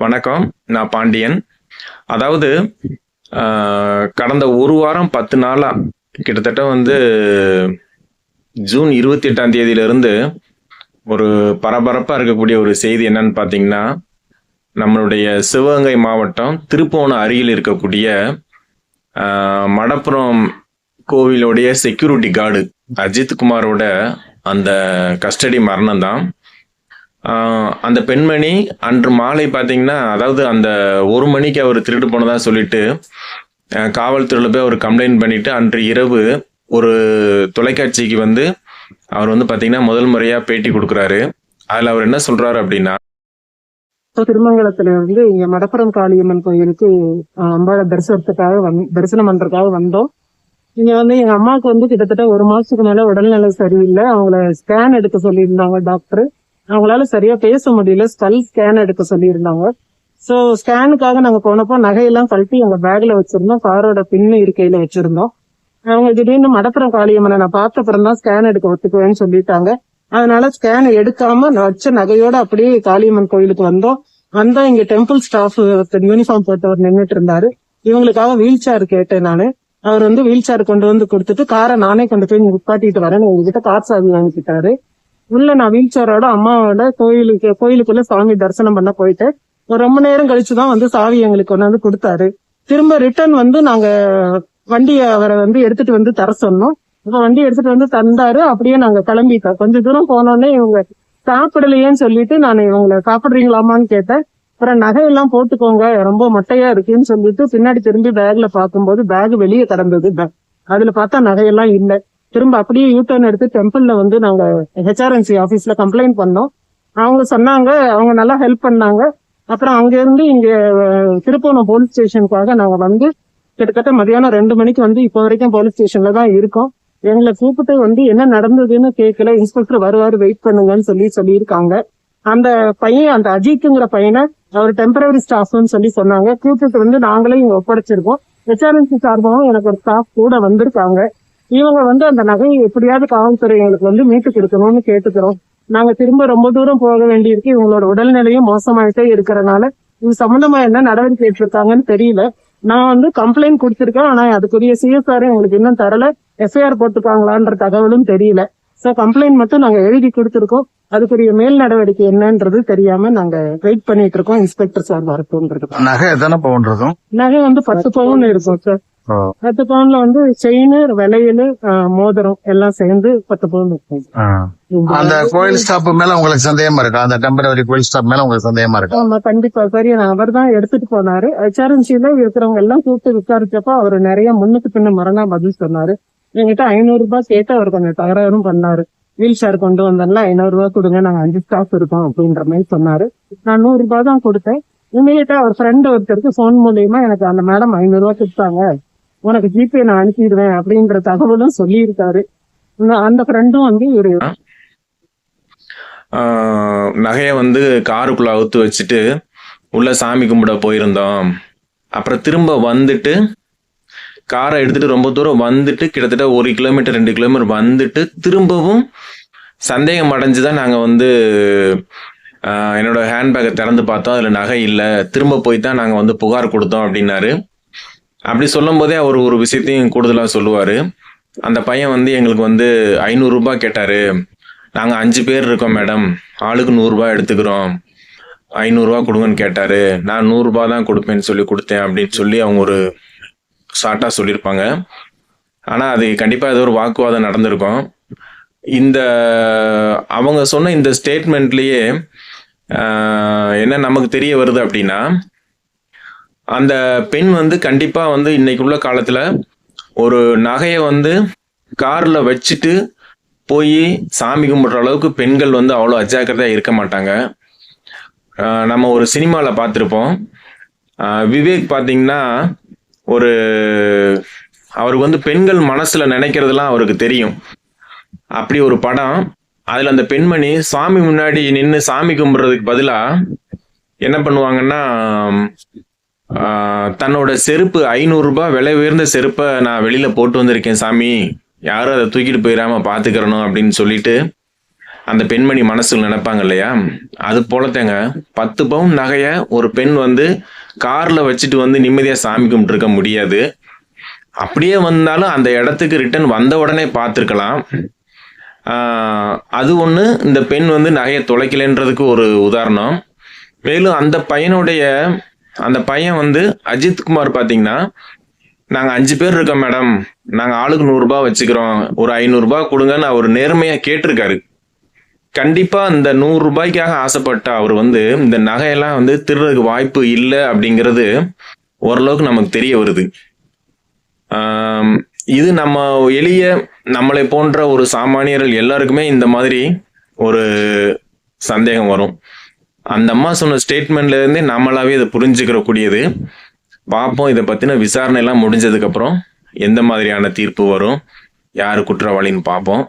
வணக்கம் நான் பாண்டியன். அதாவது கடந்த ஒரு வாரம் பத்து நாளா கிட்டத்தட்ட வந்து ஜூன் இருபத்தி எட்டாம் தேதியிலிருந்து ஒரு பரபரப்பாக இருக்கக்கூடிய ஒரு செய்தி என்னன்னு பார்த்தீங்கன்னா நம்மளுடைய சிவகங்கை மாவட்டம் திருப்போணம் அருகில் இருக்கக்கூடிய மடப்புறம் கோவிலுடைய செக்யூரிட்டி கார்டு அஜித் குமாரோட அந்த கஸ்டடி மரணம் தான் அந்த பெண்மணி அன்று மாலை பார்த்தீங்கன்னா அதாவது அந்த ஒரு மணிக்கு அவர் திருட்டு போனதாக சொல்லிட்டு காவல்துறையில் போய் அவர் கம்ப்ளைண்ட் பண்ணிட்டு அன்று இரவு ஒரு தொலைக்காட்சிக்கு வந்து அவர் வந்து பார்த்தீங்கன்னா முதல் முறையாக பேட்டி கொடுக்குறாரு. அதில் அவர் என்ன சொல்கிறாரு அப்படின்னா இப்போ திருமங்கலத்துல இருந்து இங்க மடப்புறம் காளியம்மன் கோயிலுக்கு அஹ், அம்பாளை தரிசனத்துக்காக வந் தரிசனம் பண்றதுக்காக வந்தோம். இங்க வந்து எங்க அம்மாவுக்கு வந்து கிட்டத்தட்ட ஒரு மாசத்துக்கு மேல உடல்நிலை சரியில்லை. அவங்கள ஸ்கேன் எடுக்க சொல்லியிருந்தாங்க டாக்டர். அவங்களால சரியா பேச முடியல. ஸ்கல் ஸ்கேன் எடுக்க சொல்லியிருந்தாங்க. ஸோ ஸ்கேனுக்காக நாங்க போனப்போ நகையெல்லாம் கழட்டி அவங்க பேக்ல வச்சிருந்தோம். காரோட பின்னு இருக்கையில வச்சிருந்தோம். அவங்க திடீர்னு மடப்புறம் காளியம்மனை நான் பார்த்தப்புறம் தான் ஸ்கேன் எடுக்க ஒத்துக்குவேன்னு சொல்லிட்டாங்க. அதனால ஸ்கேன் எடுக்காம வச்ச நகையோட அப்படியே காளியம்மன் கோயிலுக்கு வந்தோம். வந்தா இங்க டெம்பிள் ஸ்டாஃப் ஒருத்தர் யூனிஃபார்ம் போட்டவர் நின்னுட்டு இருந்தாரு. இவங்களுக்காக வீல் சேர் கேட்டேன் நானு. அவர் வந்து வீல் சேர் கொண்டு வந்து கொடுத்துட்டு காரை நானே கொண்டு போய் நிப்பாட்டிட்டு வரேன் உங்ககிட்ட கார் சாவி வாங்கிக்கிட்டாரு உள்ள நான் வீல் சேரோட அம்மாவோட கோயிலுக்கு கோயிலுக்குள்ள சாமி தரிசனம் பண்ண போயிட்டேன் ஒரு ரொம்ப நேரம் கழிச்சுதான் வந்து சாவி எங்களுக்கு கொண்டாந்து கொடுத்தாரு. திரும்ப ரிட்டர்ன் வந்து நாங்க வண்டியை அவரை வந்து எடுத்துட்டு வந்து தர சொன்னோம். இப்ப வண்டி எடுத்துட்டு வந்து தந்தாரு. அப்படியே நாங்க கிளம்பிட்டோம். கொஞ்ச தூரம் போனோடனே இவங்க சாப்பிடலையேன்னு சொல்லிட்டு நான் இவங்களை சாப்பிடுறீங்களாமான்னு கேட்டேன். அப்புறம் நகையெல்லாம் போட்டுக்கோங்க. ரொம்ப மொட்டையா இருக்குன்னு சொல்லிட்டு பின்னாடி திரும்பி பேக்ல பார்க்கும்போது பேக் வெளியே கிடந்தது. அதுல பார்த்தா நகையெல்லாம் இல்லை. திரும்ப அப்படியே யூ டர்ன் எடுத்து டெம்பிள்ல வந்து நாங்க ஹெச்ஆர்என்சி ஆபீஸ்ல கம்ப்ளைண்ட் பண்ணோம். அவங்க சொன்னாங்க அவங்க நல்லா ஹெல்ப் பண்ணாங்க. அப்புறம் அங்க இருந்து இங்க திருப்பூணம் போலீஸ் ஸ்டேஷனுக்காக நாங்க வந்து கிட்டத்தட்ட மதியானம் ரெண்டு மணிக்கு வந்து இப்போ வரைக்கும் போலீஸ் ஸ்டேஷன்ல தான் இருக்கோம். எங்களை கூப்பிட்டு வந்து என்ன நடந்ததுன்னு கேட்கல இன்ஸ்பெக்டர் வருவாரு வெயிட் பண்ணுங்கன்னு சொல்லி சொல்லியிருக்காங்க. அந்த பையன் அந்த அஜித்துங்கிற பையனை அவர் டெம்பரரி ஸ்டாஃப்னு சொல்லி சொன்னாங்க. கூப்பிட்டு வந்து நாங்களே இங்க ஒப்படைச்சிருக்கோம். ஹெச்ஆர்என்சி சார்பாகவும் எனக்கு ஒரு ஸ்டாஃப் கூட வந்திருக்காங்க. இவங்க வந்து அந்த நகையை எப்படியாவது காவல்துறை எங்களுக்கு வந்து மீட்டு கொடுக்கணும்னு கேட்டுக்கிறோம். நாங்க திரும்ப ரொம்ப தூரம் போக வேண்டியிருக்கு. இவங்களோட உடல்நிலையும் மோசமாயிட்டே இருக்கிறனால இது சம்பந்தமா என்ன நடவடிக்கை எடுத்திருக்காங்கன்னு தெரியல. நான் வந்து கம்ப்ளைண்ட் கொடுத்திருக்கேன். ஆனா அதுக்குரிய சிஎஸ்ஆர் எங்களுக்கு இன்னும் தரல. எஃப்ஐஆர் போட்டுருக்காங்களான்ற தகவலும் தெரியல. சோ கம்ப்ளைண்ட் மட்டும் நாங்க எழுதி கொடுத்திருக்கோம். அதுக்குரிய மேல் நடவடிக்கை என்னன்றது தெரியாம நாங்க வெயிட் பண்ணிட்டு இருக்கோம். இன்ஸ்பெக்டர் சார் வரட்டும்ன்றது. நகை எத்தனை பவுன் நகை வந்து பத்து பவுன் இருக்கும் சார் பத்து பவுன்ல வந்து செயின் வளையல் ஆஹ், மோதிரம் எல்லாம் சேர்ந்து பத்து பவுன் இருக்கும் அந்த கோயில் ஸ்டாப் மேல உங்களுக்கு சந்தேகமா இருக்கா? அந்த டெம்பரரி கோயில் ஸ்டாப் மேல உங்களுக்கு சந்தேகமா இருக்கா? ஆமா கண்டிப்பா. சரி அவர் தான் எடுத்துட்டு போனாரு. ஹெச்ஆர்என்சில இருக்கிறவங்க எல்லாம் கூப்பிட்டு விசாரிச்சப்போ அவர் நிறைய முன்னுக்கு பின்ன மரணா பதில் சொன்னாரு. என்கிட்ட ஐநூறு ரூபாய் கேட்டு அவர் கொஞ்சம் தகராறும் பண்ணாரு. வீல் சேர் கொண்டு வந்தோம்ல ஐநூறு ரூபாய் கொடுங்க நாங்க அஞ்சு ஸ்டாஃப் இருக்கோம் அப்படின்ற மாதிரி சொன்னாரு. நான் நூறு ரூபாய் தான் கொடுத்தேன். இமீடியட்டா அவர் ஃப்ரெண்ட் ஒருத்தருக்கு போன் மூலியமா எனக்கு அந்த மேடம் ஐநூறு ரூபாய் கொடுத்தாங்க. உனக்கு ஜிபே நான் அனுப்பிடுவேன் அப்படின்ற தகவலும் சொல்லியிருக்காரு. அந்த ஃப்ரெண்டும் வந்து ஒரு நகையை வந்து காருக்குள்ள அவுத்து வச்சுட்டு உள்ள சாமி கும்பிட போயிருந்தோம். அப்புறம் திரும்ப வந்துட்டு காரை எடுத்துட்டு ரொம்ப தூரம் வந்துட்டு கிட்டத்தட்ட ஒரு கிலோமீட்டர் ரெண்டு கிலோமீட்டர் வந்துட்டு திரும்பவும் சந்தேகம் அடைஞ்சு தான் நாங்கள் வந்து என்னோட ஹேண்ட்பேக்கை திறந்து பார்த்தோம். அதில் நகை இல்லை. திரும்ப போய் தான் நாங்கள் வந்து புகார் கொடுத்தோம் அப்படின்னாரு. அப்படி சொல்லும் போதே அவர் ஒரு விஷயத்தையும் கூடுதலாக சொல்லுவார். அந்த பையன் வந்து எங்களுக்கு வந்து ஐநூறுரூபா கேட்டார். நாங்கள் அஞ்சு பேர் இருக்கோம் மேடம். ஆளுக்கு நூறுரூபா எடுத்துக்கிறோம். ஐநூறுரூவா கொடுங்கன்னு கேட்டார். நான் நூறுரூபா தான் கொடுப்பேன்னு சொல்லி கொடுத்தேன் அப்படின்னு சொல்லி அவங்க ஒரு ஷார்ட்டாக சொல்லியிருப்பாங்க. ஆனால் அது கண்டிப்பாக ஏதோ ஒரு வாக்குவாதம் நடந்திருக்கும். இந்த அவங்க சொன்ன இந்த ஸ்டேட்மெண்ட்லேயே என்ன நமக்கு தெரிய வருது அப்படின்னா அந்த பெண் வந்து கண்டிப்பாக வந்து இன்னைக்கு உள்ள காலத்தில் ஒரு நகையை வந்து காரில் வச்சுட்டு போய் சாமி கும்பிட்ற அளவுக்கு பெண்கள் வந்து அவ்வளோ அஜாக்கிரதையாக இருக்க மாட்டாங்க. நம்ம ஒரு சினிமாவில் பார்த்துருப்போம். விவேக் பார்த்தீங்கன்னா ஒரு அவருக்கு வந்து பெண்கள் மனசில் நினைக்கிறதுலாம் அவருக்கு தெரியும். அப்படி ஒரு படம். அதில் அந்த பெண்மணி சாமி முன்னாடி நின்று சாமி கும்பிட்றதுக்கு பதிலாக என்ன பண்ணுவாங்கன்னா தன்னோட செருப்பு ஐநூறுரூபா விலை உயர்ந்த செருப்பை நான் வெளியில் போட்டு வந்திருக்கேன் சாமி. யாரும் அதை தூக்கிட்டு போயிடாமல் பார்த்துக்கிறணும் அப்படின்னு சொல்லிட்டு அந்த பெண்மணி மனசில் நினைப்பாங்க இல்லையா? அது போலத்தேங்க. பத்து பவுன் நகையை ஒரு பெண் வந்து காரில் வச்சுட்டு வந்து நிம்மதியாக சாமி கும்பிட்டுருக்க முடியாது. அப்படியே வந்தாலும் அந்த இடத்துக்கு ரிட்டர்ன் வந்த உடனே பார்த்துருக்கலாம் அது ஒன்று இந்த பெண் வந்து நகையை தொலைக்கலைன்றதுக்கு ஒரு உதாரணம். மேலும் அந்த பையனுடைய அந்த பையன் வந்து அஜித் குமார் பார்த்தீங்கன்னா நாங்கள் அஞ்சு பேர் இருக்கோம் மேடம் நாங்கள் ஆளுக்கு நூறுரூபா வச்சுக்கிறோம். ஒரு ஐநூறுரூபா கொடுங்கன்னு அவர் நேர்மையாக கேட்டிருக்காரு. கண்டிப்பாக இந்த நூறு ரூபாய்க்காக ஆசைப்பட்ட அவர் வந்து இந்த நகையெல்லாம் வந்து திருடுறதுக்கு வாய்ப்பு இல்லை அப்படிங்கிறது ஓரளவுக்கு நமக்கு தெரிய வருது. இது நம்ம எளிய நம்மளை போன்ற ஒரு சாமானியர்கள் எல்லாருக்குமே இந்த மாதிரி ஒரு சந்தேகம் வரும். அந்த அம்மா சொன்ன ஸ்டேட்மெண்ட்ல இருந்தே நம்மளாவே இதை புரிஞ்சுக்கிற கூடியது பார்ப்போம் இதை பத்தின விசாரணை எல்லாம் முடிஞ்சதுக்கு அப்புறம் எந்த மாதிரியான தீர்ப்பு வரும்? யாரு குற்றவாளின்னு பார்ப்போம்